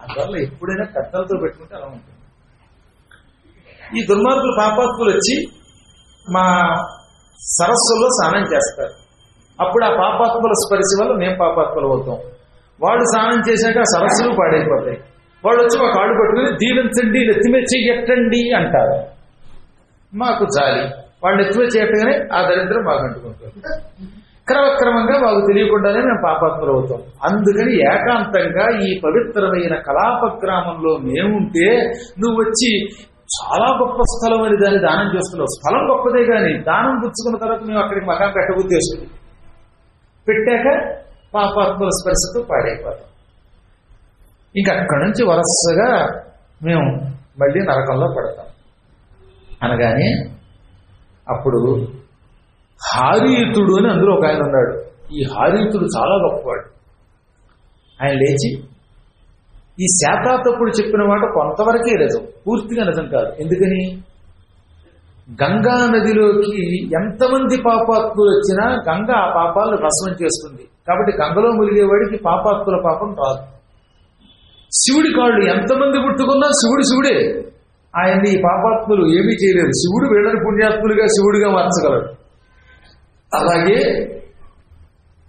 అందువల్ల ఎప్పుడైనా పెద్దలతో పెట్టుకుంటే అలా ఉంటుంది. ఈ దుర్మార్గులు పాపాత్ములు వచ్చి మా సరస్సుల్లో స్నానం చేస్తారు. అప్పుడు ఆ పాపాత్ముల స్పరిశ వల్ల మేము పాపాత్ములు అవుతాం. వాళ్ళు స్నానం చేశాక సరస్సులు పాడైపోతాయి. వాళ్ళు వచ్చి మా కాళ్ళు పట్టుకుని దీవించండి నెత్తిమే చెయ్యట్టండి అంటారు. మాకు జాలి. వాళ్ళు ఎత్తువ ఎట్టగానే ఆ దరిద్రం మాకు అంటుకుంటారు క్రమక్రమంగా మాకు తెలియకుండానే మేము పాపాత్మలు అవుతాం. అందుకని ఏకాంతంగా ఈ పవిత్రమైన కలాప గ్రామంలో మేముంటే నువ్వు వచ్చి చాలా గొప్ప స్థలం అని దాన్ని దానం చేస్తున్నావు. స్థలం గొప్పదే కానీ దానం పుచ్చుకున్న తర్వాత మేము అక్కడికి మకాం పెట్టబుద్ధి పెట్టాక పాపాత్మల స్పర్శతో పాడైపోతాం. ఇంకా అక్కడి నుంచి వరసగా మేము మళ్ళీ నరకంలో పడతాం. అనగానే అప్పుడు హారీతుడు అని అందులో ఒక ఆయన ఉన్నాడు. ఈ హారీతుడు చాలా గొప్పవాడు. ఆయన లేచి ఈ శాతాతప్పుడు చెప్పిన మాట కొంతవరకే నిజం పూర్తిగా నిజం కాదు. ఎందుకని? గంగా నదిలోకి ఎంతమంది పాపాత్ములు వచ్చినా గంగ ఆ పాపాలను భస్మం చేస్తుంది. కాబట్టి గంగలో ములిగేవాడికి పాపాత్ముల పాపం రాదు. శివుడి కాళ్ళు ఎంతమంది పుట్టుకున్నా శివుడు శివుడే. ఆయన్ని ఈ పాపాత్ములు ఏమీ చేయలేదు శివుడు వీళ్ళని పుణ్యాత్ములుగా శివుడిగా మార్చగలడు. అలాగే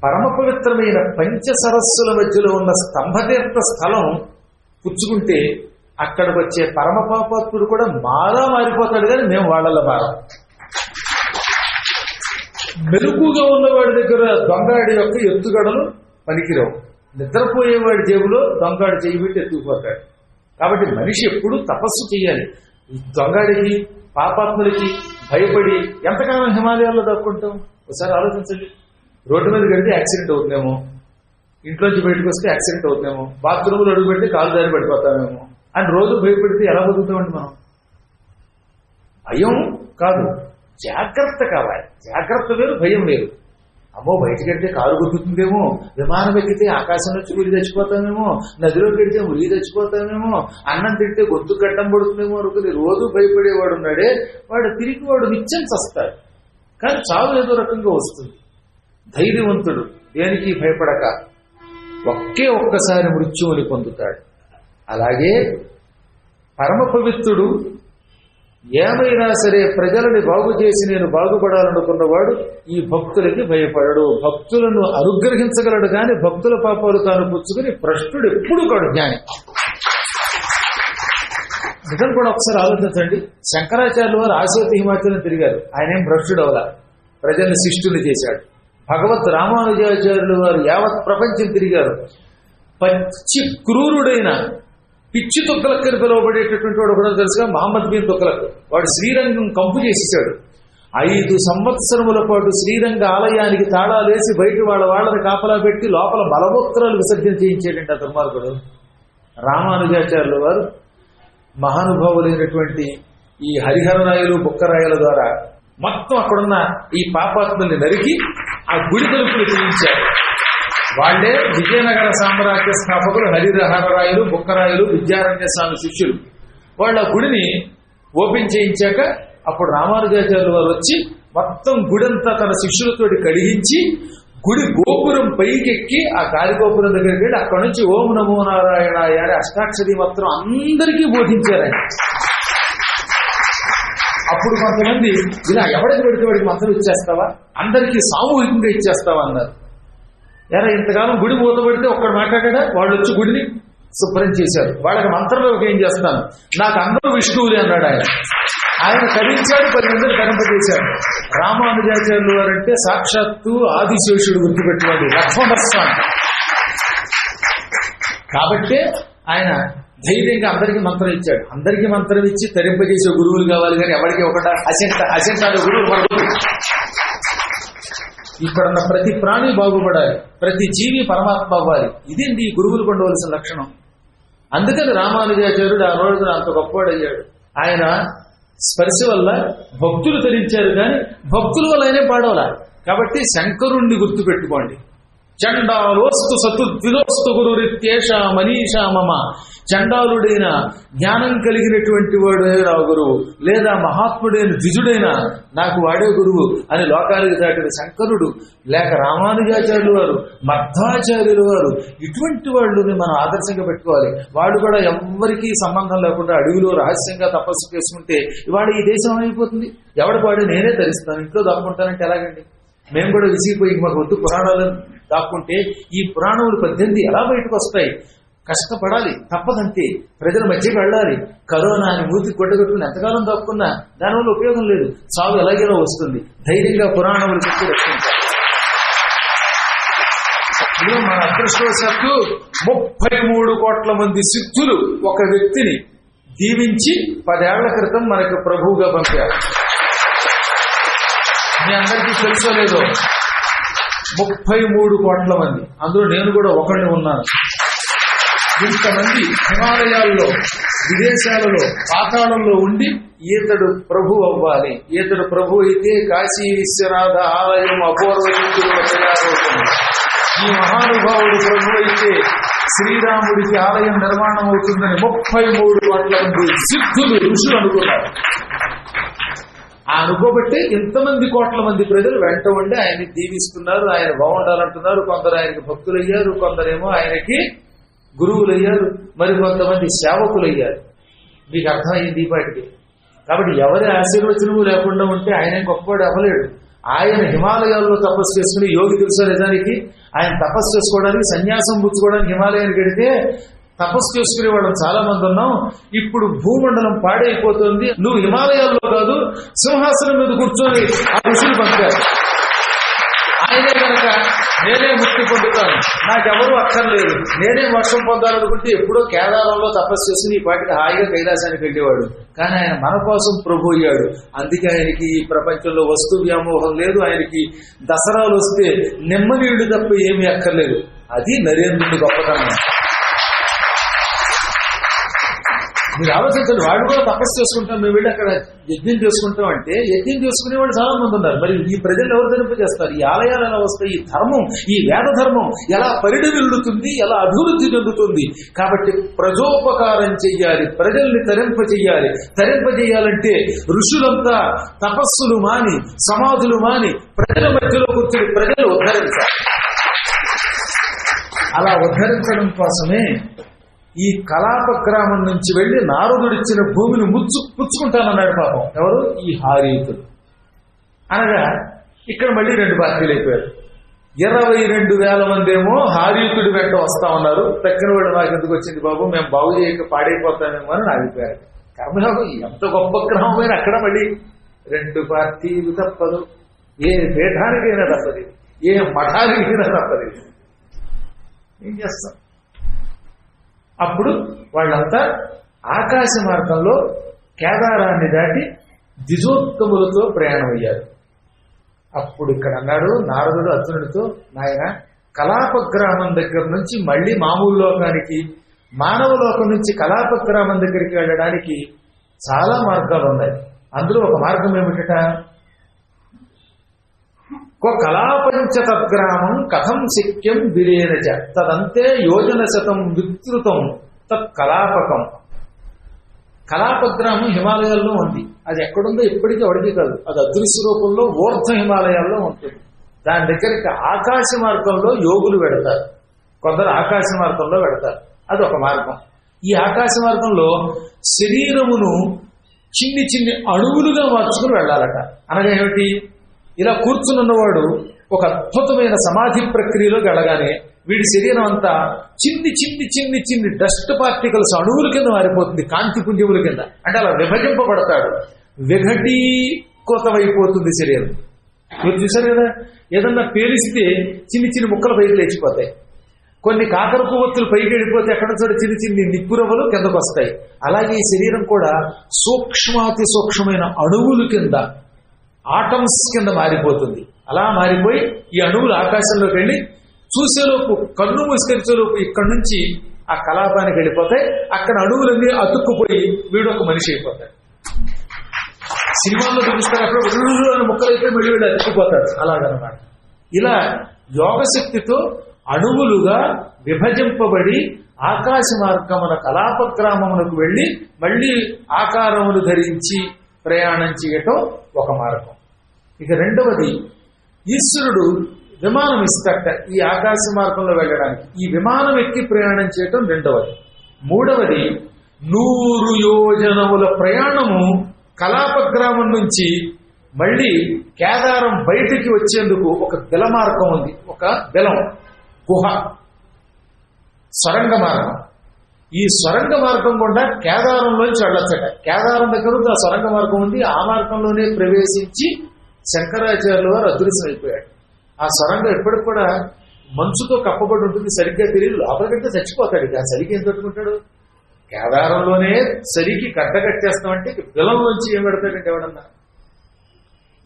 పరమ పవిత్రమైన పంచ సరస్సుల మధ్యలో ఉన్న స్తంభతీర్థ స్థలం పుచ్చుకుంటే అక్కడికి వచ్చే పరమ పాపాత్ముడు కూడా మారా మారిపోతాడు కానీ మేము వాళ్ళలో మారం. మెలుగుగా ఉన్నవాడి దగ్గర దొంగాడి యొక్క ఎత్తుగడలు పనికిరావు. నిద్రపోయేవాడి జేబులో దొంగాడి చేయి పెట్టి ఎత్తుకుపోతాడు. కాబట్టి మనిషి ఎప్పుడు తపస్సు చేయాలి. దొంగాడికి పాపాత్ములకి భయపడి ఎంతకాలం హిమాలయాల్లో దక్కుంటాం? ఒకసారి ఆలోచించండి. రోడ్డు మీద కడితే యాక్సిడెంట్ అవుతుందేమో? ఇంట్లోంచి బయటకు వస్తే యాక్సిడెంట్ అవుతుందేమో? బాత్రూమ్లో అడుగు పెడితే కాలు దారి పడిపోతామేమో? అని రోజు భయపెడితే ఎలా బతుకుతామండి మనం? భయం కాదు. జాగ్రత్త కావాలి. జాగ్రత్త వేరు భయం వేరు. అమ్మో బయటకెడితే కారు గుర్తుందేమో విమానం ఎక్కితే ఆకాశం నుంచి ఉరి తెచ్చిపోతామేమో? నదిలో పెడితే ఉరి తెచ్చిపోతామేమో? అన్నం తింటే గొంతు గడ్డం పడుతుందేమో అనుకుని రోజు భయపడేవాడు ఉన్నాడే. వాడు తిరిగి వాడు నిత్యం చస్తాడు. కానీ చావు ఏదో రకంగా వస్తుంది. ధైర్యవంతుడు దేనికి భయపడక ఒకే ఒక్కసారి మృత్యువుని పొందుతాడు. అలాగే పరమ పవిత్రుడు ఏమైనా సరే ప్రజలని బాగు చేసి నేను బాగుపడాలనుకున్నవాడు ఈ భక్తులకి భయపడడు. భక్తులను అనుగ్రహించగలడు కానీ భక్తుల పాపాలు తాను పుచ్చుకుని భ్రష్టుడు ఎప్పుడు కాడు జ్ఞాని. నిజం కూడా ఒకసారి ఆలోచించండి. శంకరాచార్యులు వారు ఆశోతి హిమాచలం తిరిగారు. ఆయన ఏం భ్రష్టుడు అవలా ప్రజల్ని శిష్టుని చేశాడు. భగవత్ రామానుజాచార్యులు వారు యావత్ ప్రపంచం తిరిగారు. పచ్చి క్రూరుడైన పిచ్చి తొక్కలక్కని పిలువబడేటటువంటి వాడు కూడా తెలుసుగా మహమ్మద్ బిన్ తొక్కలకు. వాడు శ్రీరంగం కంపు చేసేసాడు. ఐదు సంవత్సరముల పాటు శ్రీరంగ ఆలయానికి తాళాలేసి బయట వాళ్ళ వాళ్ళని కాపలా పెట్టి లోపల బలమూత్రాలు విసర్జన చేయించేటండి ఆ దుర్మార్గుడు. రామానుజాచార్యుల వారు మహానుభావులైనటువంటి ఈ హరిహరరాయలు బుక్కరాయల ద్వారా మొత్తం అక్కడున్న ఈ పాపాత్మల్ని నరికి ఆ గుడి తలుపులు చేయించారు వాళ్ళే విజయనగర సామ్రాజ్య స్థాపకులు హరిహరరాయలు బుక్కరాయలు విద్యారణ్య స్వామి శిష్యులు. వాళ్ళ గుడిని ఓపెన్ చేయించాక అప్పుడు రామానుజాచార్యులు వారు వచ్చి మొత్తం గుడంతా తన శిష్యులతోటి కడిగించి గుడి గోపురం పైకెక్కి ఆ గాలిగోపురం దగ్గరికి వెళ్ళి అక్కడ నుంచి ఓం నమో నారాయణ అని అష్టాక్షరి మాత్రం అందరికీ బోధించారు ఆయన. అప్పుడు కొంతమంది ఇలా ఎవరికి పెడితే వాడికి మంత్రం ఇచ్చేస్తావా? అందరికీ సామూహికంగా ఇచ్చేస్తావా అన్నారు. ఎలా ఇంతకాలం గుడి మూతపడితే ఒక్కడు మాట్లాడా వాళ్ళు వచ్చి గుడిని శుభ్రం చేశారు. వాళ్ళకి మంత్రంలో ఏం చేస్తాను? నాకు అందరూ విష్ణువులే అన్నాడు ఆయన. ఆయన కరించాడు పది మందిని కరింపజేశాడు రామానుజాచార్యులు వారంటే సాక్షాత్తు ఆదిశేషుడు గుర్తుపెట్టుకోండి లక్ష్మణస్వామి. కాబట్టే ఆయన ధైర్యంగా అందరికీ మంత్రం ఇచ్చాడు. అందరికీ మంత్రం ఇచ్చి తరింపజేసే గురువులు కావాలి కానీ ఎవరికి ఒకట అసెంట అసెంటాలు గురువు మనకు ఇక్కడ ఉన్న ప్రతి ప్రాణి బాగుపడాలి ప్రతి జీవి పరమాత్మ అవ్వాలి. ఇదేంటి ఈ గురువులు కొండవలసిన లక్షణం. అందుకని రామానుజాచార్యుడు ఆ రోజున అంత గొప్పవాడయ్యాడు. ఆయన స్పర్శ వల్ల భక్తులు తరించారు కానీ భక్తుల వల్ల అయినా పాడవలా. కాబట్టి శంకరుణ్ణి గుర్తుపెట్టుకోండి. చండాలోస్తు సతుద్విలోస్తు గురురిత్యేష మనీషా మమ. చండాలుడైన జ్ఞానం కలిగినటువంటి వాడే నా గురువు? లేదా మహాత్ముడైన ద్విజుడైన నాకు వాడే గురువు అని లోకానికి దాటిన శంకరుడు లేక రామానుజాచార్యులు వారు మధ్వాచార్యులు వారు ఇటువంటి వాళ్ళని మనం ఆదర్శంగా పెట్టుకోవాలి. వాడు కూడా ఎవ్వరికీ సంబంధం లేకుండా అడవిలో రహస్యంగా తపస్సు చేసుకుంటే ఇవాళ ఈ దేశం అయిపోతుంది ఎవడు వాడు నేనే ధరిస్తాను ఇంట్లో దాక్కుంటానంటే ఎలాగండి? మేము కూడా విసిగిపోయి మాకు వద్దు పురాణాలు దాక్కుంటే ఈ పురాణములు పద్దెనిమిది ఎలా బయటకు వస్తాయి? కష్టపడాలి తప్పదంతే. ప్రజల మధ్యకి వెళ్ళాలి. కరోనా అని మూతి కొట్టగొట్టుకుని ఎంతకాలం దాక్కున్నా దానివల్ల ఉపయోగం లేదు. సాగు ఎలాగేలా వస్తుంది. ధైర్యంగా పురాణములు చెప్పి రక్షించాలి. మన అదృష్టవశాత్తు ముప్పై మూడు కోట్ల మంది సిద్ధులు ఒక వ్యక్తిని దీవించి పదేళ్ళ క్రితం మనకు ప్రభువుగా పంపారు. మీ అందరికీ తెలుసో లేదో? ముప్పై మూడు కోట్ల మంది. అందులో నేను కూడా ఒకరిని ఉన్నాను. ఇంతమంది హిమాలయాల్లో విదేశాలలో పాతాళంలో ఉండి ఈతడు ప్రభు అవ్వాలి. ఈతడు ప్రభు అయితే కాశీ విశ్వనాథ ఆలయం అపూర్వ తయారవుతుంది. ఈ మహానుభావుడు ప్రభు అయితే శ్రీరాముడికి ఆలయం నిర్మాణం అవుతుందని ముప్పై మూడు కోట్ల మంది సిద్ధులు ఋషులు అనుకున్నారు. ఆ అనుకోబట్టే ఇంతమంది కోట్ల మంది ప్రజలు వెంట ఉండి ఆయన్ని దీవిస్తున్నారు ఆయన బాగుండాలంటున్నారు. కొందరు ఆయనకి భక్తులయ్యారు కొందరేమో ఆయనకి గురువులు అయ్యారు మరి కొంతమంది సేవకులయ్యారు. మీకు అర్థమైంది ఈ కాబట్టి ఎవరి ఆశీర్వచనము లేకుండా ఉంటే ఆయన గొప్పవాడు అవ్వలేడు. ఆయన హిమాలయాల్లో తపస్సు చేసుకుని యోగి తెలుసా నిజానికి? ఆయన తపస్సు చేసుకోవడానికి సన్యాసం పుచ్చుకోవడానికి హిమాలయానికి వెడితే తపస్సు చేసుకునే వాళ్ళం చాలా మంది ఉన్నాం. ఇప్పుడు భూమండలం పాడైపోతుంది. నువ్వు హిమాలయాల్లో కాదు సింహాసనం మీద కూర్చొని ఆ ఋషులు పంపారు. నేనే ముక్తి పొందుతాను. నాకెవరూ అక్కర్లేదు. నేనే వర్షం పొందాలనుకుంటే ఎప్పుడో కేదారంలో తపస్సు చేసి నీ పాటికి హాయిగా కైలాసానికి వెళ్ళేవాడు కానీ ఆయన మన కోసం ప్రభు అయ్యాడు. అందుకే ఆయనకి ఈ ప్రపంచంలో వస్తు వ్యామోహం లేదు. ఆయనకి దసరాలు వస్తే నెమ్మనీయుడు తప్ప ఏమీ అక్కర్లేదు. అది నరేంద్రుడి గొప్పతనం. మీరు ఆలోచించండి వాడు కూడా తపస్సు చేసుకుంటాం మేము వెళ్ళి అక్కడ యజ్ఞం చేసుకుంటాం అంటే యజ్ఞం చేసుకునే వాళ్ళు చాలా మంది ఉన్నారు. మరి ఈ ప్రజలు ఎవరు తెలిపజేస్తారు ఈ ఆలయాలు ఎలా వస్తాయి? ఈ ధర్మం ఈ వేద ధర్మం ఎలా పరిడివిల్లుతుంది ఎలా అభివృద్ధి చెందుతుంది? కాబట్టి ప్రజోపకారం చెయ్యాలి ప్రజల్ని తరింప చెయ్యాలి. తరింప ఋషులంతా తపస్సులు మాని సమాధులు మాని ప్రజల మధ్యలో కూర్చొని ప్రజలు ఉద్ధరించాలి. అలా ఉద్ధరించడం కోసమే ఈ కలాప గ్రామం నుంచి వెళ్ళి నారదుడిచ్చిన భూమిని ముచ్చు పుచ్చుకుంటానన్నాడు పాపం. ఎవరు? ఈ హారీతుడు. అనగా ఇక్కడ మళ్ళీ రెండు పార్టీలు అయిపోయారు. ఇరవై రెండు వేల మంది ఏమో హారీతుడి వెంట వస్తా ఉన్నారు. తక్కిన వాళ్ళు నాకు ఎందుకు వచ్చింది బాబు? మేము బాగు చేయక పాడైపోతామేమో అని ఆగిపోయారు కర్మయోగం ఎంత గొప్ప గ్రహమైన అక్కడ మళ్ళీ రెండు పార్టీలు తప్పదు. ఏ పీఠానికైనా తప్పదు. ఏ మఠానికైనా తప్పదు. ఏం చేస్తాం? అప్పుడు వాళ్ళంతా ఆకాశ మార్గంలో కేదారాన్ని దాటి ద్విజోత్తములతో ప్రయాణమయ్యారు. అప్పుడు ఇక్కడ అన్నాడు నారదుడు అర్జునుడితో నాయన కలాపగ్రామం దగ్గర నుంచి మళ్ళీ మామూలు లోకానికి మానవ లోకం నుంచి కలాప గ్రామం దగ్గరికి వెళ్ళడానికి చాలా మార్గాలు ఉన్నాయి. అందులో ఒక మార్గం ఏమిటట? కలాపంచతద్గ్రామం కథం శక్యం విరేనచ తదంతే యోజన శతం విస్తృతం తత్ కలాపకం కలాపగ్రామం హిమాలయాల్లో ఉంది. అది ఎక్కడుందో ఎప్పటికీ అడిగి కాదు. అది అదృశ్య రూపంలో ఊర్ధ హిమాలయాల్లో ఉంటుంది. దాని దగ్గరికి ఆకాశ మార్గంలో యోగులు పెడతారు కొందరు ఆకాశ మార్గంలో పెడతారు అది ఒక మార్గం. ఈ ఆకాశ మార్గంలో శరీరమును చిన్ని చిన్ని అణువులుగా మార్చుకుని వెళ్ళాలట అనగా ఏమిటి? ఇలా కూర్చునున్నవాడు ఒక అద్భుతమైన సమాధి ప్రక్రియలోకి వెళ్ళగానే వీడి శరీరం అంతా చిన్ని చిన్ని చిన్ని చిన్ని డస్ట్ పార్టికల్స్ అణువుల కింద మారిపోతుంది కాంతి పుంజముల కింద. అంటే అలా విభజింపబడతాడు. విఘటీకృతమైపోతుంది శరీరం. మీరు చూసారు కదా? ఏదన్నా పేలిస్తే చిన్ని చిన్ని ముక్కలు పైకి లేచిపోతాయి. కొన్ని కాకర కొవ్వొత్తులు పైకి వెళ్ళిపోతే ఎక్కడ చూడ చిన్ని చిన్ని నిప్పురవ్వలు కిందకు వస్తాయి. అలాగే ఈ శరీరం కూడా సూక్ష్మాతి సూక్ష్మమైన అణువులు కింద ఆటమ్స్ కింద మారిపోతుంది. అలా మారిపోయి ఈ అణువులు ఆకాశంలోకి వెళ్ళి చూసేలోపు కన్ను మూసుకరిచేలోపు ఇక్కడి నుంచి ఆ కలాపానికి వెళ్ళిపోతాయి. అక్కడ అణువులన్నీ అతుక్కుపోయి వీడు ఒక మనిషి అయిపోతాడు. సినిమాల్లో చూపిస్తారు అక్కడ ముక్కలు ముక్కలైతే మళ్ళీ వీడు అతుక్కుపోతాడు. అలాగనమాట. ఇలా యోగశక్తితో అణువులుగా విభజింపబడి ఆకాశ మార్గమున కలాపగ్రామమునకు వెళ్ళి మళ్ళీ ఆకారములు ధరించి ప్రయాణం చేయటం ఒక మార్గం. ఇక రెండవది ఈశ్వరుడు విమానం ఇస్తట ఈ ఆకాశ మార్గంలో వెళ్ళడానికి. ఈ విమానం ఎక్కి ప్రయాణం చేయటం రెండవది. మూడవది నూరు యోజనముల ప్రయాణము కలాపగ్రామం నుంచి మళ్ళీ కేదారం బయటికి వచ్చేందుకు ఒక బిల మార్గం ఉంది. ఒక బిలం గుహ సొరంగ మార్గం. ఈ సొరంగ మార్గం గుండా కేదారంలోంచి వెళ్ళొచ్చట. కేదారం దగ్గర ఆ సొరంగ మార్గం ఉంది ఆ మార్గంలోనే ప్రవేశించి శంకరాచార్యుల వారు అదృశ్యమైపోయాడు ఆ సొరంగం ఎప్పటికి కూడా మంచుతో కప్పబడి ఉంటుంది సరిగ్గా తెలియదు లోపలికంటే చచ్చిపోతాడు ఇక. ఆ సరికి ఏం పెట్టుకుంటాడు కేదారంలోనే సరికి కట్ట కట్టేస్తామంటే ఇక బిలంలోంచి ఏం పెడతాడంటే ఎవడన్నా?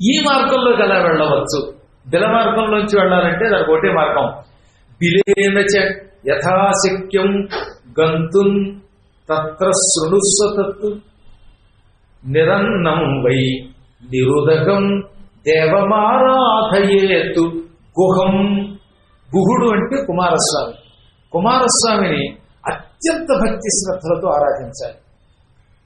ఈ మార్గంలోకి ఎలా వెళ్ళవచ్చు? బిల మార్గంలోంచి వెళ్ళాలంటే దానికి ఒకటే మార్గం. బిలేన యథాశక్యం గంతుం తత్ర శృణుస్వతత్తు. నిరన్నం వై నిరుదకం దేవమారాధయేతు. గుహం గుహుడు అంటే కుమారస్వామి. కుమారస్వామిని అత్యంత భక్తి శ్రద్ధలతో ఆరాధించాలి.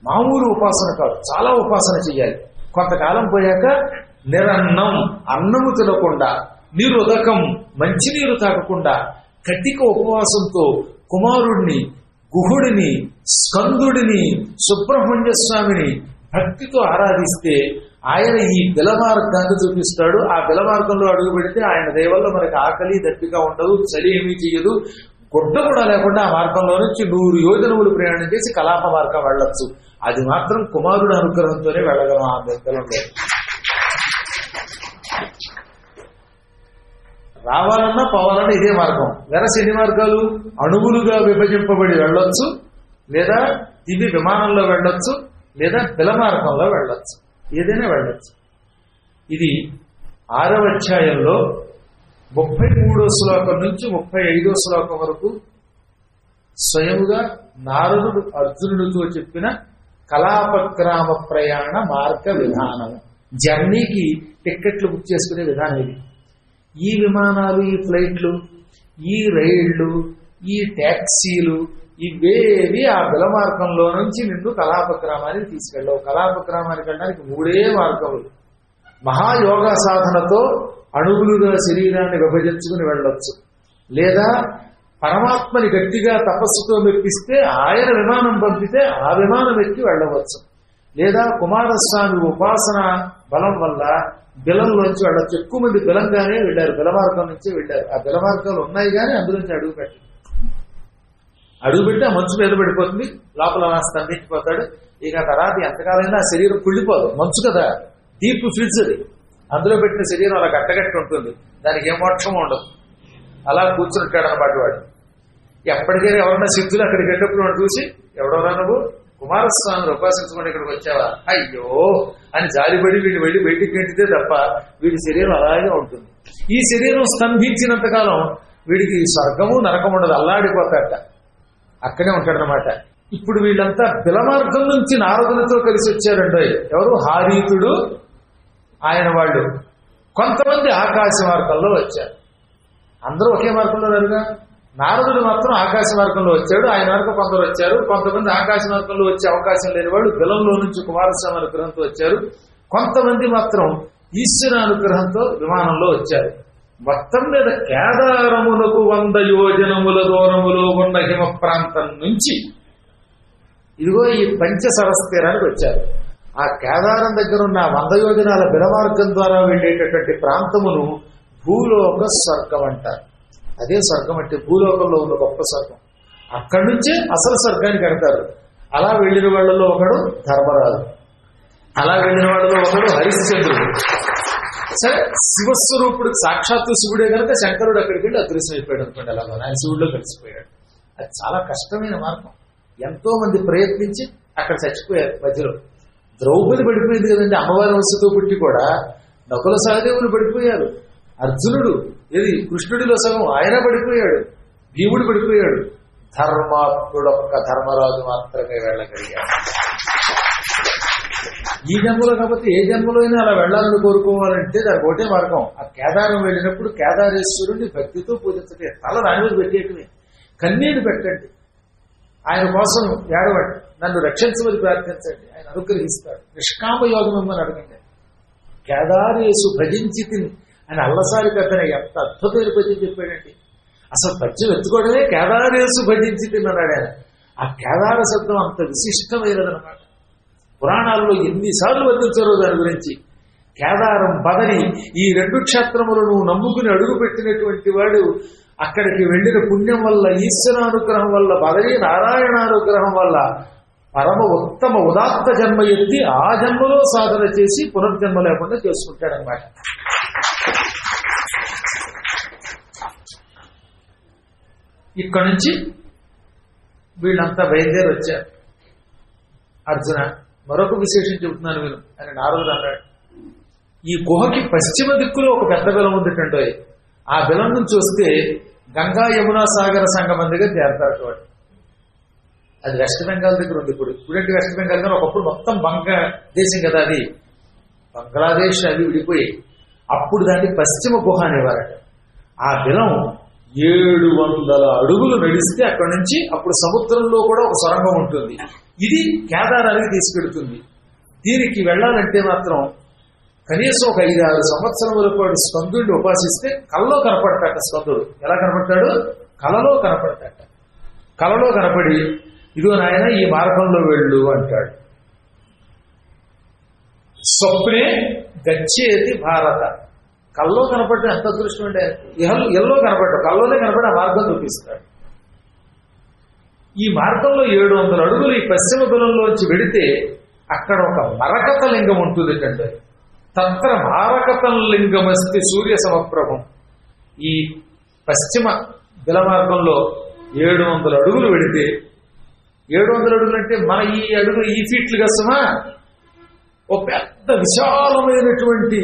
మామూలు ఉపాసన కాదు చాలా ఉపాసన చేయాలి కొంతకాలం పోయాక నిరన్నం అన్నము తినకుండా నిరుదకం మంచినీరు తాగకుండా కటిక ఉపవాసంతో కుమారుణ్ణి గుహుడిని స్కందుడిని సుబ్రహ్మణ్య స్వామిని భక్తితో ఆరాధిస్తే ఆయన ఈ బిలమార్గాన్ని చూపిస్తాడు. ఆ బిలమార్గంలో అడుగు పెడితే ఆయన దయవల్ల మనకి ఆకలి దప్పిక ఉండదు చలి ఏమీ చేయదు గుడ్డ కూడా లేకుండా ఆ మార్గంలో నుంచి నూరు యోజనములు ప్రయాణం చేసి కలాప మార్గం వెళ్ళొచ్చు. అది మాత్రం కుమారుడు అనుగ్రహంతోనే వెళ్ళగలం ఆ బిలంలో రావాలన్నా పోవాలన్నా ఇదే మార్గం. వెరస్ ఎన్ని మార్గాలు అణువులుగా విభజింపబడి వెళ్ళొచ్చు లేదా దివ్య విమానంలో వెళ్ళొచ్చు లేదా బిల మార్గంలో వెళ్ళొచ్చు. ఏదైనా వెళ్ళొచ్చు. ఇది ఆరవ అధ్యాయంలో ముప్పై మూడో శ్లోకం నుంచి ముప్పై ఐదో శ్లోకం వరకు స్వయముగా నారదుడు అర్జునుడితో చెప్పిన కళాపక్రామ ప్రయాణ మార్గ విధానం. జర్నీకి టిక్కెట్లు బుక్ చేసుకునే విధానం ఇది. ఈ విమానాలు ఈ ఫ్లైట్లు ఈ రైళ్ళు ఈ ట్యాక్సీలు ఇవేవి ఆ బిల మార్గంలో నుంచి నిన్ను కలాపగ్రామానికి తీసుకెళ్ళవు. కలాపగ్రామానికి వెళ్ళడానికి మూడే మార్గములు. మహాయోగ సాధనతో అణువులుగా శరీరాన్ని విభజించుకుని వెళ్ళొచ్చు. లేదా పరమాత్మని గట్టిగా తపస్సుతో మెప్పిస్తే ఆయన విమానం పంపితే ఆ విమానం ఎక్కి వెళ్ళవచ్చు. లేదా కుమారస్వామి ఉపాసన బలం వల్ల బిలంలోంచి వెళ్ళొచ్చు ఎక్కువ మంది బిలంగానే వెళ్ళారు బిలమార్గం నుంచి వెళ్ళారు. ఆ బిలమార్గాలు ఉన్నాయి కానీ అందులోంచి అడుగు పెట్టి అడుగు పెట్టి ఆ మంచు మీద పడిపోతుంది లోపల స్తంభించిపోతాడు ఇక తర్వాత ఎంతకాలైనా ఆ శరీరం కుళ్ళిపోదు మంచు కదా. డీప్ ఫ్రిడ్జ్ అది అందులో పెట్టిన శరీరం అలా గట్టగట్టి ఉంటుంది. దానికి ఏ మోక్షం ఉండదు. అలా కూర్చుంటాడు అనమాట వాడు. ఎప్పటికైనా ఎవరన్నా సిద్ధులు అక్కడికి వెళ్ళినప్పుడు వాడు చూసి ఎవడో నువ్వు? కుమారస్వామిని ఉపాసించుకుని ఇక్కడికి వచ్చావా? అయ్యో అని జాలిపడి వీడు వెళ్ళి బయటికి గంటితే తప్ప వీడి శరీరం అలాగే ఉంటుంది. ఈ శరీరం స్తంభించినంతకాలం వీడికి స్వర్గము నరకం ఉండదు అల్లాడిపోతాట అక్కడే ఉంటాడనమాట ఇప్పుడు వీళ్ళంతా బిలమార్గం నుంచి నారదులతో కలిసి వచ్చారండో. ఎవరు? హారీతుడు ఆయన వాళ్ళు. కొంతమంది ఆకాశ మార్గంలో వచ్చారు. అందరూ ఒకే మార్గంలో రారుగా? నారదుడు మాత్రం ఆకాశ మార్గంలో వచ్చాడు. ఆయన వరకు కొందరు వచ్చారు. కొంతమంది ఆకాశ మార్గంలో వచ్చే అవకాశం లేని వాళ్ళు బిలంలో నుంచి కుమారస్వామి అనుగ్రహంతో వచ్చారు. కొంతమంది మాత్రం ఈశ్వర అనుగ్రహంతో విమానంలో వచ్చారు. మొత్తం మీద కేదారములకు వంద యోజనముల దూరములో ఉన్న హిమ ప్రాంతం నుంచి ఇదిగో ఈ పంచ సరస్తీరానికి వచ్చారు. ఆ కేదారం దగ్గర ఉన్న వంద యోజనాల బిలమార్గం ద్వారా వెళ్ళేటటువంటి ప్రాంతమును భూలోక స్వర్గం అంటారు. అదే స్వర్గం అంటే భూలోకంలో ఉన్న గొప్ప స్వర్గం. అక్కడి నుంచే అసలు స్వర్గానికి కడతారు. అలా వెళ్ళిన వాళ్ళలో ఒకడు ధర్మరాజు. అలా వెళ్ళిన వాళ్ళలో ఒకడు హరిశ్చంద్రుడు. సరే శివస్వరూపుడు సాక్షాత్తు శివుడే కనుక శంకరుడు అక్కడికి వెళ్ళి అదృశ్యం అయిపోయాడు అనుకోండి అలా ఆయన శివుడిలో కలిసిపోయాడు. అది చాలా కష్టమైన మార్గం. ఎంతో మంది ప్రయత్నించి అక్కడ చచ్చిపోయారు మధ్యలో. ద్రౌపది పడిపోయింది కదండి అమ్మవారి వస్తుతో పుట్టి కూడా. నకుల సహదేవులు పడిపోయారు. అర్జునుడు ఏది? కృష్ణుడిలో సగం ఆయన పడిపోయాడు భీముడు పడిపోయాడు. ధర్మాత్ముడొక్క ధర్మరాజు మాత్రమే వెళ్ళగలిగాడు. ఈ జన్మలో కాకపోతే ఏ జన్మలో అయినా అలా వెళ్ళాలని కోరుకోవాలంటే దానికి ఒకటే మార్గం. ఆ కేదారం వెళ్ళినప్పుడు కేదారేశ్వరుడిని భక్తితో పూజించటే తల దాని మీద పెట్టేయటమే. కన్నీరు పెట్టండి. ఆయన కోసం ఏడవండి. నన్ను రక్షించమని ప్రార్థించండి. ఆయన అనుగ్రహిస్తాడు. నిష్కామ యోగం మిమ్మల్ని అడగండి. కేదారేశు భజించి తిని అని అల్లసారి పెద్దన ఎంత అద్భుతమైన పద్యం చెప్పాడండి. అసలు పద్యం ఎత్తుకోవడమే కేదారేసు భజించింది అన్నాడు ఆయన ఆ కేదార శబ్దం అంత విశిష్టమైనదనమాట పురాణాల్లో ఎన్నిసార్లు వర్ణించారో దాని గురించి. కేదారం బదరి ఈ రెండు క్షేత్రములను నమ్ముకుని అడుగు పెట్టినటువంటి వాడు అక్కడికి వెళ్ళిన పుణ్యం వల్ల ఈశ్వరానుగ్రహం వల్ల బదరి నారాయణానుగ్రహం వల్ల పరమ ఉత్తమ ఉదాత్త జన్మ ఎత్తి ఆ జన్మలో సాధన చేసి పునర్జన్మ లేకుండా చేసుకుంటాడనమాట ఇక్కడ నుంచి వీళ్ళంతా బయలుదేరి వచ్చారు. అర్జున మరొక విశేషం చెబుతున్నాను వీళ్ళు అని నారదుడు అన్నాడు ఈ గుహకి పశ్చిమ దిక్కులో ఒక పెద్ద బిలం ఉందిటండో ఆ బిలం నుంచి వస్తే గంగా యమునా సాగర సంగమం దగ్గర చేరతారు చూడండి. అది వెస్ట్ బెంగాల్ దగ్గర ఉంది ఇప్పుడు. ఇప్పుడంటే వెస్ట్ బెంగాల్ కానీ ఒకప్పుడు మొత్తం బంగ దేశం కదా అది. బంగ్లాదేశ్ అవి విడిపోయి అప్పుడు దాన్ని పశ్చిమ గుహ అనేవారట. ఆ బిలం ఏడు వందల అడుగులు నడిస్తే అక్కడి నుంచి అప్పుడు సముద్రంలో కూడా ఒక సొరంగం ఉంటుంది. ఇది కేదారానికి తీసుకెడుతుంది. దీనికి వెళ్ళాలంటే మాత్రం కనీసం ఒక ఐదు ఆరు సంవత్సరముల పాటు స్కందుడిని ఉపాసిస్తే కలలో కనపడతాట స్కందుడు. ఎలా కనపడతాడు? కలలో కనపడతాట. కలలో కనపడి ఇదిగో నాయన ఈ మార్గంలో వెళ్ళు అంటాడు. స్వప్నే గచ్చేది భారత. కల్లో కనపడటం ఎంత అదృష్టం అంటే ఎల్లో కనపడటం కల్లోనే కనపడి ఆ మార్గం చూపిస్తాడు. ఈ మార్గంలో ఏడు వందల అడుగులు ఈ పశ్చిమ కులంలోంచి వెడితే అక్కడ ఒక మరకత లింగం ఉంటుంది కండి తత్ర మారకతం లింగమస్తి సూర్య సమప్రభం. ఈ పశ్చిమ బిల మార్గంలో ఏడు వందల అడుగులు వెడితే ఏడు వందల అడుగులు అంటే మన ఈ అడుగులు ఈ ఫీట్లు కసమా ఓ పెద్ద విశాలమైనటువంటి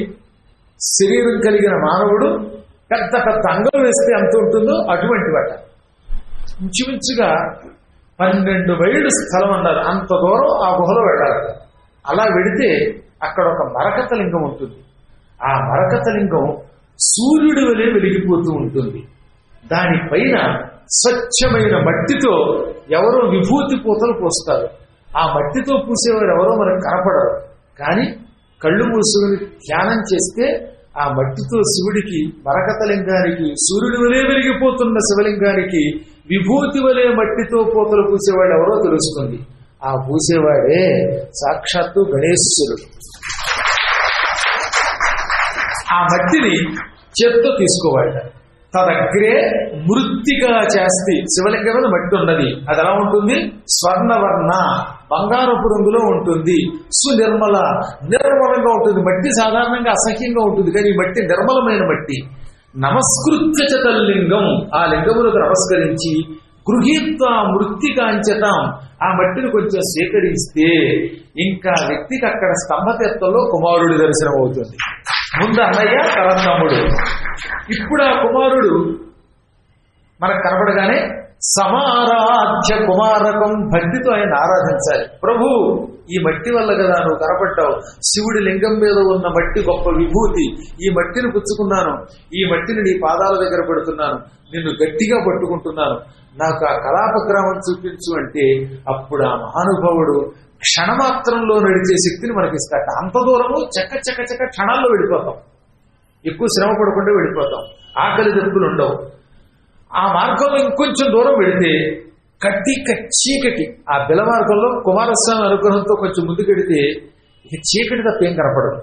శరీరం కలిగిన మానవుడు పెద్ద పెద్ద అంగం వేస్తే ఎంత ఉంటుందో అటువంటి వాట ఇంచుమించుగా పన్నెండు మైళ్ళు స్థలం అన్నారు అంత దూరం ఆ గుహలో వెళ్ళాలి. అలా వెడితే అక్కడ ఒక మరకత లింగం ఉంటుంది. ఆ మరకత లింగం సూర్యుడి వలె వెలిగిపోతూ ఉంటుంది. దానిపైన స్వచ్ఛమైన మట్టితో ఎవరో విభూతి పూతలు పోస్తారు. ఆ మట్టితో పూసేవారు ఎవరో మనకు కనపడరు. కానీ కళ్ళు మూసుకుని ధ్యానం చేస్తే ఆ మట్టితో శివుడికి మరకత లింగానికి సూర్యుడి వలె వెలిగిపోతున్న శివలింగానికి విభూతి వలె మట్టితో పోతలు పూసేవాడు ఎవరో తెలుస్తుంది. ఆ పూసేవాడే సాక్షాత్తు గణేశ్వరుడు ఆ మట్టిని చేత్తో తీసుకోవాలి తదగ్రే మృత్తిగా చేస్తి శివలింగం మీద మట్టి ఉన్నది. అది ఎలా ఉంటుంది? స్వర్ణవర్ణ. బంగారపు రంగులో ఉంటుంది. సునిర్మల. నిర్మలంగా ఉంటుంది. మట్టి సాధారణంగా అసహ్యంగా ఉంటుంది. కానీ ఈ మట్టి నిర్మలమైన మట్టి. నమస్కృత్య చ తల్లింగం. ఆ లింగములకు నమస్కరించి గృహీత్వ మృత్తికాంచతం. ఆ మట్టిని కొంచెం సేకరిస్తే ఇంకా వ్యక్తికి అక్కడ స్తంభతత్వంలో కుమారుడి దర్శనం అవుతుంది ముందు అన్నయ్య తర్వాత తమ్ముడు. ఇప్పుడు ఆ కుమారుడు మనకు కనపడగానే సమారాధ్య కుమారకం భక్తితో ఆయన ఆరాధించాలి. ప్రభు ఈ మట్టి వల్ల కదా నువ్వు కనపడ్డావు. శివుడి లింగం మీద ఉన్న మట్టి గొప్ప విభూతి. ఈ మట్టిని పుచ్చుకున్నాను. ఈ మట్టిని నీ పాదాల దగ్గర పెడుతున్నాను. నిన్ను గట్టిగా పట్టుకుంటున్నాను. నాకు ఆ కళాపగ్రామం చూపించు అంటే అప్పుడు ఆ మహానుభావుడు క్షణమాత్రంలో నడిచే శక్తిని మనకి ఇస్తాట అంత దూరము చక్క చక్క చక్క క్షణాల్లో వెళ్ళిపోతాం. ఎక్కువ శ్రమ పడకుండా వెళ్ళిపోతాం. ఆకలి దెబ్బలు ఉండవు. ఆ మార్గంలో ఇంకొంచెం దూరం వెళితే కట్టి చీకటి ఆ బిల మార్గంలో కుమారస్వామి అనుగ్రహంతో కొంచెం ముందుకెడితే ఇక చీకటి తప్ప ఏం కనపడదు.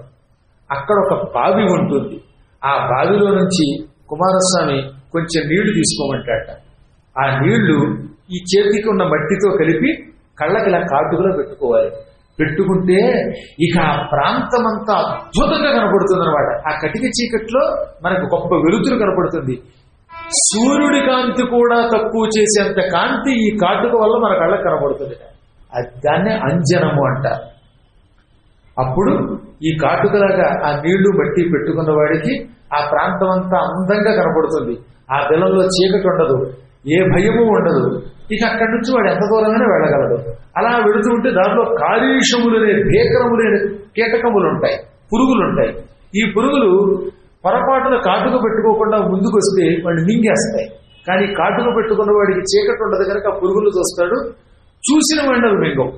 అక్కడ ఒక బావి ఉంటుంది. ఆ బావిలో నుంచి కుమారస్వామి కొంచెం నీళ్ళు తీసుకోమంటాట ఆ నీళ్ళు ఈ చేతికి ఉన్న మట్టితో కలిపి కళ్ళకి ఇలా కాటుకులో పెట్టుకోవాలి. పెట్టుకుంటే ఇక ఆ ప్రాంతం అంతా అద్భుతంగా కనపడుతుంది అనమాట ఆ కటిక చీకట్లో మనకు గొప్ప వెలుతురు కనపడుతుంది. సూర్యుడి కాంతి కూడా తక్కువ చేసేంత కాంతి ఈ కాటుక వల్ల మన కళ్ళకు కనబడుతుంది అది దాన్నే అంజనము అంటారు అప్పుడు ఈ కాటుకలాగా ఆ నీళ్ళు బట్టి పెట్టుకున్న వాడికి ఆ ప్రాంతం అంతా అందంగా కనపడుతుంది. ఆ బిలంలో చీకటి ఉండదు. ఏ భయము ఉండదు. ఇక అక్కడి నుంచి వాడు ఎంత దూరంగానే వెళ్ళగలడు. అలా వెళుతూ ఉంటే దాంట్లో కాళీషములనే భీకరములైన కీటకములు ఉంటాయి పురుగులు ఉంటాయి. ఈ పురుగులు పొరపాటున కాటుక పెట్టుకోకుండా ముందుకు వస్తే వాడిని మింగేస్తాయి. కానీ కాటుక పెట్టుకున్న వాడికి చీకటి ఉండదు కనుక పురుగులు చూస్తాడు. చూసిన వాడిని అవి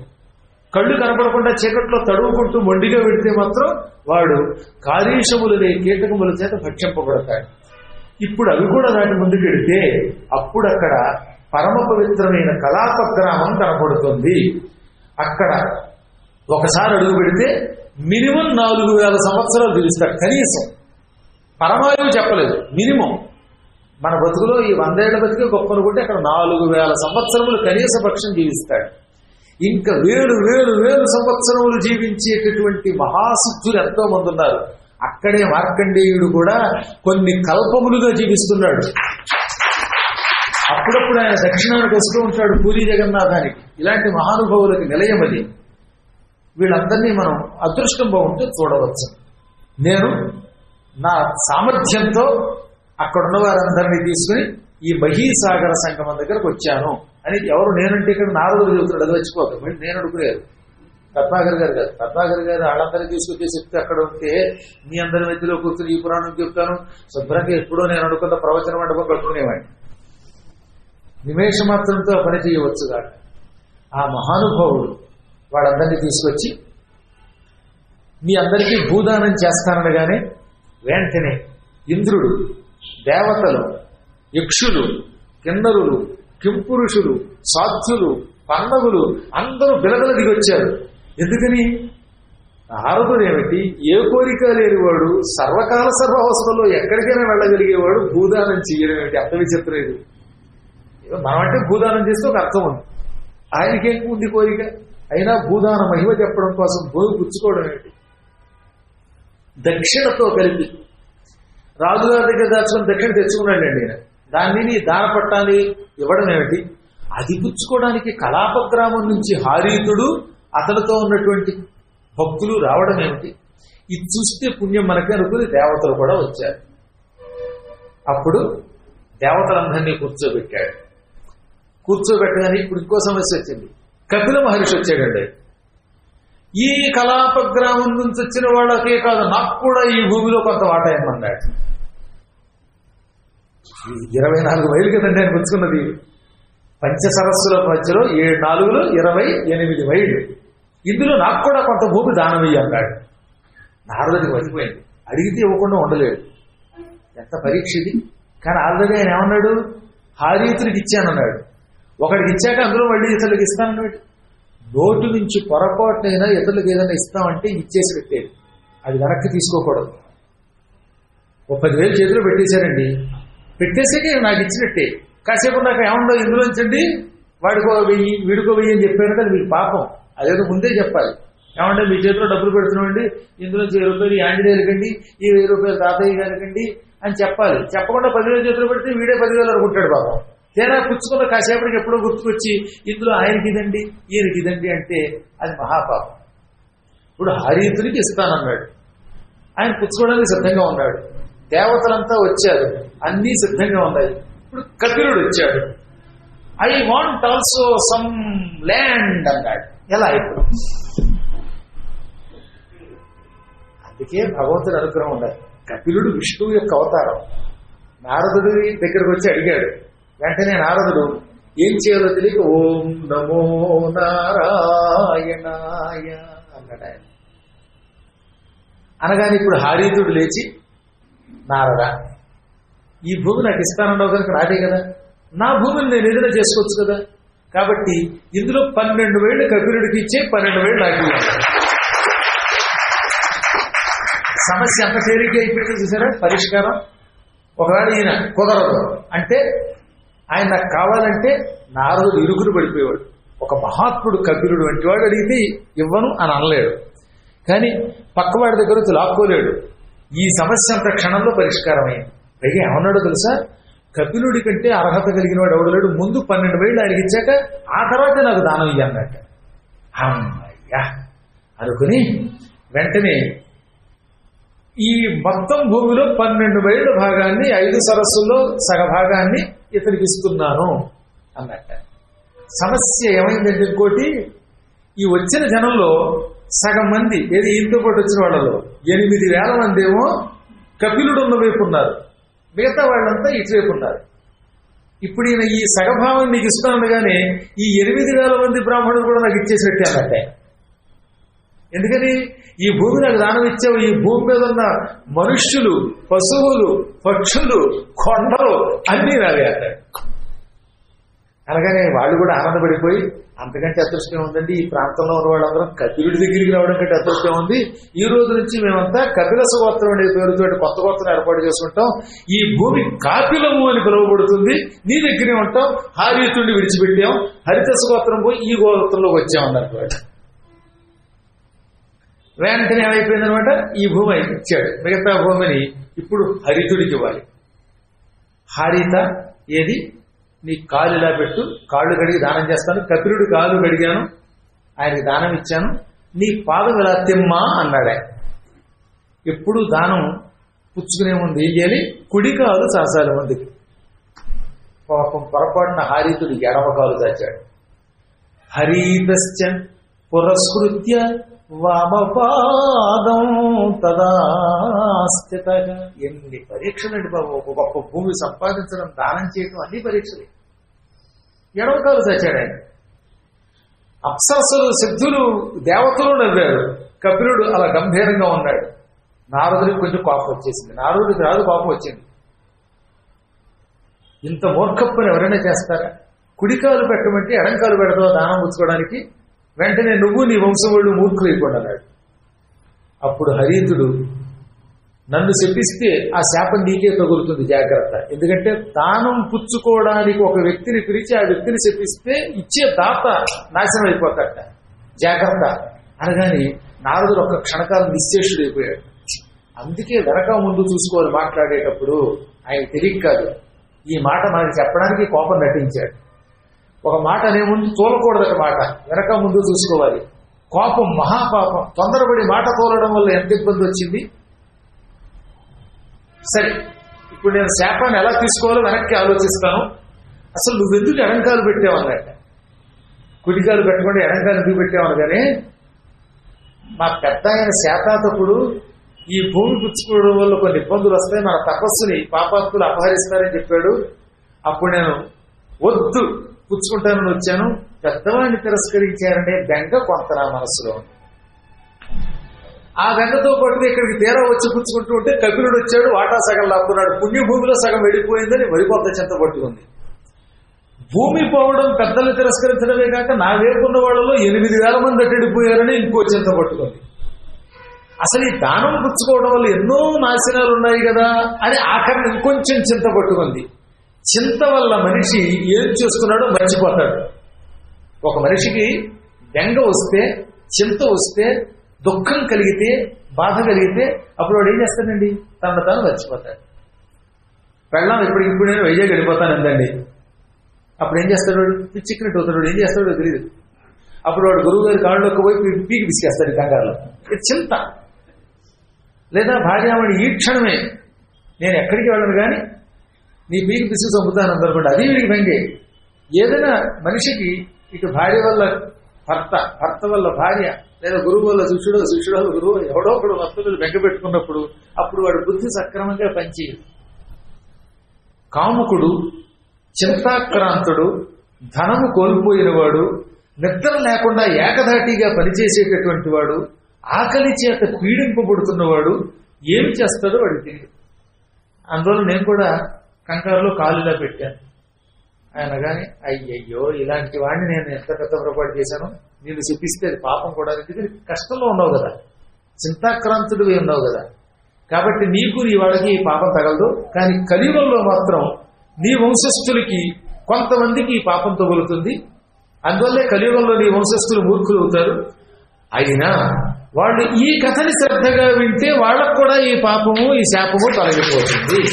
కళ్ళు కనపడకుండా చీకట్లో తడువుకుంటూ మొండిగా పెడితే మాత్రం వాడు కాళీషములనే కీటకముల చేత భక్షింపబడతాడు. ఇప్పుడు అవి కూడా దాటి ముందుకెడితే అప్పుడు అక్కడ పరమ పవిత్రమైన కలాప గ్రామం కనపడుతుంది. అక్కడ ఒకసారి అడుగు పెడితే మినిమం నాలుగు వేల సంవత్సరాలు జీవిస్తాడు కనీసం. పరమాయువు చెప్పలేదు మినిమం. మన బతుకులో ఈ వందేళ్ళ బతికే గొప్ప అనుకుంటే అక్కడ నాలుగు వేల సంవత్సరములు కనీస పక్షం జీవిస్తాడు. ఇంకా వేలు వేలు వేలు సంవత్సరములు జీవించేటటువంటి మహాసిద్ధులు ఎంతో మంది ఉన్నారు. అక్కడే మార్కండేయుడు కూడా కొన్ని కల్పములుగా జీవిస్తున్నాడు. అప్పుడప్పుడు ఆయన దక్షిణానికి వస్తూ ఉంటాడు పూరి జగన్నాథానికి. ఇలాంటి మహానుభావులకు నిలయం అది. వీళ్ళందరినీ మనం అదృష్టం బాగుంటే చూడవచ్చు. నేను నా సామర్థ్యంతో అక్కడున్న వారందరినీ తీసుకుని ఈ మహీసాగర సంగమం దగ్గరకు వచ్చాను. అని ఎవరు నేనంటే ఇక్కడ నారదుడు చెబుతున్నాడు అది వచ్చిపోక నేను అడుగులేదు పద్మాగర్ గారు కాదు. పద్మాగర్ గారు వాళ్ళందరినీ తీసుకొచ్చే చెప్తే అక్కడ ఉంటే మీ అందరి మధ్యలో కూర్చుని ఈ పురాణం చెప్తాను. శుభ్రంగా ఎప్పుడో నేను అనుకున్న ప్రవచన మండపం కట్టుకునేవాడిని. నిమేష మాత్రంతో పని చేయవచ్చు కాదు. ఆ మహానుభావుడు వాళ్ళందరినీ తీసుకొచ్చి మీ అందరికీ భూదానం చేస్తానగానే వెంటనే ఇంద్రుడు దేవతలు యక్షులు కిన్నరులు కింపురుషులు సాధ్యులు పన్నవులు అందరూ బిలగల దిగొచ్చారు. ఎందుకని? నారదుడు ఏమిటి ఏ కోరిక లేనివాడు సర్వకాల సర్వావసరంలో ఎక్కడికైనా వెళ్ళగలిగేవాడు భూదానం చేయడం ఏమిటి? అర్థం విచిత్రం ఇది. భూదానం చేస్తే ఒక అర్థం ఉంది. ఆయనకేం ఉంది కోరిక? అయినా భూదాన మహిమ చెప్పడం కోసం భూమి పుచ్చుకోవడం ఏంటి దక్షిణతో కలిపి. రాజుగారి దగ్గర దాచుకుని దక్షిణ తెచ్చుకున్నాడండి ఆయన. దాన్ని దాన పట్టాన్ని ఇవ్వడం ఏమిటి? అది పుచ్చుకోవడానికి కళాపగ్రామం నుంచి హారీతుడు అతనితో ఉన్నటువంటి భక్తులు రావడం ఏమిటి? ఇది చూస్తే పుణ్యం మనకే అనుకుని దేవతలు కూడా వచ్చారు. అప్పుడు దేవతలందరినీ కూర్చోబెట్టాడు. కూర్చోబెట్టగానే ఇప్పుడు ఇంకో సమస్య వచ్చింది. కపిల మహర్షి వచ్చాడండి. ఈ కలాప గ్రామం నుంచి వచ్చిన వాళ్ళకే కాదు నాకు కూడా ఈ భూమిలో కొంత వాటా ఇమ్మన్నాడు ఇరవై నాలుగు మైలు కదండి ఆయన పుచ్చుకున్నది. పంచ సరస్సుల మధ్యలో ఏడు నాలుగులో ఇరవై ఎనిమిది మైళ్ళు. ఇందులో నాకు కూడా కొంత భూమి దానమయ్యి అన్నాడు నారదుడికి వచ్చిపోయింది. అడిగితే ఇవ్వకుండా ఉండలేడు ఎంత పరీక్ష ఇది? కానీ ఆల్రెడీ ఆయన ఏమన్నాడు? హారీతుడికి ఇచ్చానన్నాడు ఒకడికి ఇచ్చాక అందులో మళ్ళీ ఇతరులకు ఇస్తానన్నాడు నోటు నుంచి పొరపాటునైనా ఇతరులకు ఏదైనా ఇస్తామంటే ఇచ్చేసి పెట్టేది. అది వెనక్కి తీసుకోకూడదు. ఒక పదివేలు చేతిలో పెట్టేశారండి. పెట్టేసాక నాకు ఇచ్చినట్టే కాసేపు నాకు ఏముందో ఇందులోంచండి వాడికో వెయ్యి వీడికో వెయ్యి అని చెప్పారు కదా మీకు పాపం. అదేదో ముందే చెప్పాలి. ఏమంటే మీ చేతిలో డబ్బులు పెడుతున్నామండి ఇందులో వెయ్యి రూపాయలు ఈ ఆంజనేయులకండి ఈ వెయ్యి రూపాయలు తాతయ్య గారికండి అని చెప్పాలి. చెప్పకుండా పదివేలు చేతిలో పెడితే వీడే పదివేలు అనుకుంటాడు పాపం. తేడా పుచ్చుకున్న కాసేపటికి ఎప్పుడో గుర్తుకొచ్చి ఇందులో ఆయనకి ఇదండి ఈయనకి ఇదండి అంటే అది మహాపాపం. ఇప్పుడు హరితునికి ఇస్తానన్నాడు ఆయన పుచ్చుకోవడానికి సిద్ధంగా ఉన్నాడు. దేవతలంతా వచ్చారు. అన్నీ సిద్ధంగా ఉన్నాయి. ఇప్పుడు కపిలుడు వచ్చాడు. I want also some land అన్నాడు. ఎలా ఇప్పుడు? అందుకే భగవంతుడి అనుగ్రహం ఉండాలి. కపిలుడు విష్ణువు యొక్క అవతారం. నారదుడి దగ్గరకు వచ్చి అడిగాడు వెంటనే నారదుడు ఏం చేయాలో తెలియక ఓం నమో నారాయణాయ అన్నాడు ఆయన. అనగానే ఇప్పుడు హారీతుడు లేచి నారద ఈ భూమి నాకు ఇస్తానన్నావు కనుక నాదే కదా? నా భూమిని నేను ఏదైనా చేసుకోవచ్చు కదా? కాబట్టి ఇందులో పన్నెండు వేళ్ళు కపిలుడికి ఇచ్చే పన్నెండు వేళ్ళు నాకు సమస్య ఎంత తేలిక అయిపోయింది చూసారా? పరిష్కారం? ఒకవేళ ఈయన కుదరదు. అంటే ఆయన నాకు కావాలంటే నారదుడు ఇరుకులు పడిపోయేవాడు. ఒక మహాత్ముడు కపిలుడు వంటి వాడు అడిగితే ఇవ్వను అని అనలేడు. కానీ పక్కవాడి దగ్గర వచ్చి లాక్కోలేడు. ఈ సమస్య అంత క్షణంలో పరిష్కారమైంది. పైగా ఏమన్నాడో తెలుసా? కపిలుడి కంటే అర్హత కలిగిన వాడు ఎవడలేడు ముందు పన్నెండు వేళ్ళు ఆయనకి ఇచ్చాక ఆ తర్వాత నాకు దానం ఇయ్యన్నట్ట. అమ్మయ్యా! అనుకుని వెంటనే ఈ మొత్తం భూమిలో పన్నెండు మైళ్ళ భాగాన్ని ఐదు సరస్సుల్లో సగ భాగాన్ని ఇతనికి ఇస్తున్నాను అన్నట్ట. సమస్య ఏమైందంటే ఇంకోటి ఈ వచ్చిన జనంలో సగం మంది ఏది ఈయనతో పాటు వచ్చిన వాళ్ళలో ఎనిమిది వేల మంది ఏమో కపిలుడు ఉన్న వైపు ఉన్నారు. మిగతా వాళ్ళంతా ఇటువైపు ఉన్నారు ఇప్పుడు ఈయన ఈ సగభావం నీకు ఇస్తున్నాను కానీ ఈ ఎనిమిది వేల మంది బ్రాహ్మణులు కూడా నాకు ఇచ్చేసినట్టే అన్నట్టే ఎందుకని? ఈ భూమి నాకు దానం ఇచ్చావు. ఈ భూమి మీద ఉన్న మనుష్యులు పశువులు పక్షులు కొండలు అన్నీ నావే అంటాడు. అనగానే వాళ్ళు కూడా ఆనందపడిపోయి అంతకంటే అదృష్టం ఉందండి ఈ ప్రాంతంలో ఉన్న వాళ్ళందరం కపిలుడి దగ్గరికి రావడం కంటే అదృష్టం ఉంది. ఈ రోజు నుంచి మేమంతా కపిల సుగోత్రం అనే పేరుతో కొత్త గోత్రం ఏర్పాటు చేసుకుంటాం. ఈ భూమి కాపిలము అని పిలువబడుతుంది. నీ దగ్గరే ఉంటాం. హారీతుడిని విడిచిపెట్టాం. హరిత సుగోత్రం పోయి ఈ గోత్రంలోకి వచ్చామన్నారు వాళ్ళు వెంటనే ఏమైపోయిందనమాట? ఈ భూమి ఇచ్చాడు మిగతా భూమిని ఇప్పుడు హరితుడికి ఇవ్వాలి. హరిత ఏది? నీ కాలు ఇలా పెట్టు కాళ్ళు కడిగి దానం చేస్తాను కపిలుడు కాలు కడిగాను ఆయనకి దానం ఇచ్చాను నీ పాదం ఇలా తిమ్మా అన్నాడు. ఆయన ఎప్పుడు దానం పుచ్చుకునే ముందు ఏం చేయాలి? కుడి కాలు చాచాలి ముందుకి. పాపం పొరపాటున హారితుడు ఎడమ కాలు చాచాడు. హరీతశ్చ పురస్కృత్య వామపాదం తదాస్థిత. ఎన్ని పరీక్షలండి బాబు. ఒక గొప్ప భూమి సంపాదించడం దానం చేయడం అన్ని పరీక్షలే. ఎడవకాలు చచ్చాడు ఆయన. అప్సరసులు సిద్ధులు దేవతలు నవ్వారు. కపిలుడు అలా గంభీరంగా ఉన్నాడు. నారదుడికి కొంచెం కోపం వచ్చేసింది. నారదుడికి రాదు కోపం వచ్చింది. ఇంత మూర్ఖప్పని ఎవరైనా చేస్తారా? కుడికాలు పెట్టమంటే ఎడంకాలు పెడతావు దానం పుచ్చుకోవడానికి వెంటనే నువ్వు నీ వంశం వాళ్ళు మూర్ఖులు అయిపోయినాడు అప్పుడు హరీతుడు నన్ను శపిస్తే ఆ శాపం నీకే తగులుతుంది జాగ్రత్త. ఎందుకంటే దానం పుచ్చుకోవడానికి ఒక వ్యక్తిని పిలిచి ఆ వ్యక్తిని శపిస్తే ఇచ్చే దాత నాశనం అయిపోతాడట. జాగ్రత్త. అనగాని నారదుడు ఒక క్షణకాలం నిశ్చేషుడైపోయాడు అందుకే వెనక ముందు చూసుకోవాలి మాట్లాడేటప్పుడు ఆయన తెలియక కాదు ఈ మాట మనకి చెప్పడానికి కోపం నటించాడు. ఒక మాట అనే ముందు తోలకూడదట మాట. వెనక ముందు చూసుకోవాలి. కోపం మహాపాపం. తొందరపడి మాట తోలడం వల్ల ఎంత ఇబ్బంది వచ్చింది? సరే ఇప్పుడు నేను శాపాన్ని ఎలా తీసుకోవాలో వెనక్కి ఆలోచిస్తాను. అసలు నువ్వెందుకు ఎడంకాలు పెట్టావు అన్నట్ట కుడికాలు పెట్టకుండా ఎడంకాలు ఎందుకు పెట్టావు కానీ మా పెద్ద ఆయన శాతాతకుడు ఈ భూమి పుచ్చుకోవడం వల్ల కొన్ని ఇబ్బందులు వస్తాయి. మన తపస్సుని పాపాత్తులు అపహరిస్తారని చెప్పాడు. అప్పుడు నేను వద్దు పుచ్చుకుంటానని వచ్చాను. పెద్దవాడిని తిరస్కరించారనే బెంగ కొంత నా మనసులో ఉంది. ఆ బెంగతో పాటు ఇక్కడికి తీరా వచ్చి పుచ్చుకుంటూ ఉంటే కపిలుడు వచ్చాడు వాటా సగం లాక్కున్నాడు పుణ్యభూమిలో సగం వెళ్ళిపోయిందని మరికొంత చెంత పట్టుకుంది. భూమి పోవడం పెద్దలు తిరస్కరించడమే కాక నా వేపున్న వాళ్ళలో ఎనిమిది వేల మంది అట్టడిపోయారని ఇంకో చింత పట్టుకుంది. అసలు ఈ దానం పుచ్చుకోవడం వల్ల ఎన్నో నాశనాలు ఉన్నాయి కదా అని ఆఖరిని ఇంకొంచెం చింత పట్టుకుంది. చింత వల్ల మనిషి ఏం చేస్తున్నాడో మర్చిపోతాడు. ఒక మనిషికి బెంగ వస్తే చింత వస్తే దుఃఖం కలిగితే బాధ కలిగితే అప్పుడు వాడు ఏం చేస్తాడండి? తన తాను మర్చిపోతాడు. పెళ్ళాం ఇప్పుడు ఇప్పుడు నేను వైజాగ్ వెళ్ళిపోతానందండి. అప్పుడు ఏం చేస్తాడు వాడు? పిచ్చిక్కినట్టు అవుతాడు వాడు. ఏం చేస్తాడో తెలియదు అప్పుడు వాడు గురువు గారి కాళ్ళలోకి పోయి పీకి పిసికేస్తాడు కంగారులో. ఇది చింత. లేదా భార్యామణి ఈ క్షణమే నేను ఎక్కడికి వెళ్ళను కానీ నీ పీకి పిసికి చంపుతాను అనుకోండి. అది వీడికి భంగే ఏదైనా మనిషికి ఇటు భార్య వల్ల భర్త భర్త వల్ల భార్య. లేదా గురువు వల్ల శిష్యుడు శిష్యుడు వల్ల గురువు ఎవడో ఒకడు వస్తువులు బెగ్గబెట్టుకున్నప్పుడు అప్పుడు వాడి బుద్ధి సక్రమంగా పనిచేయదు కాముకుడు చింతాక్రాంతుడు ధనము కోల్పోయినవాడు నిద్ర లేకుండా ఏకధాటిగా పనిచేసేటటువంటి వాడు ఆకలి చేత పీడింపబడుతున్నవాడు ఏం చేస్తాడో వాడికి తెలియదు. అందువల్ల నేను కూడా కంగారులో కాలులా పెట్టాను. అనగానే కానీ అయ్యయ్యో ఇలాంటి వాడిని నేను ఎంత పెద్ద పొరపాటు చేశాను? నేను చూపిస్తే అది పాపం కూడా ఎందుకంటే కష్టంలో ఉన్నావు కదా. చింతాక్రాంతుడు ఉన్నావు కదా. కాబట్టి నీకు నీ వాళ్ళకి ఈ పాపం తగలదు. కానీ కలియుగంలో మాత్రం నీ వంశస్థులకి కొంతమందికి ఈ పాపం తగులుతుంది. అందువల్లే కలియుగంలో నీ వంశస్థులు మూర్ఖులు అవుతారు. అయినా వాళ్ళు ఈ కథని శ్రద్ధగా వింటే వాళ్ళకు కూడా ఈ పాపము ఈ శాపము తొలగిపోతుంది.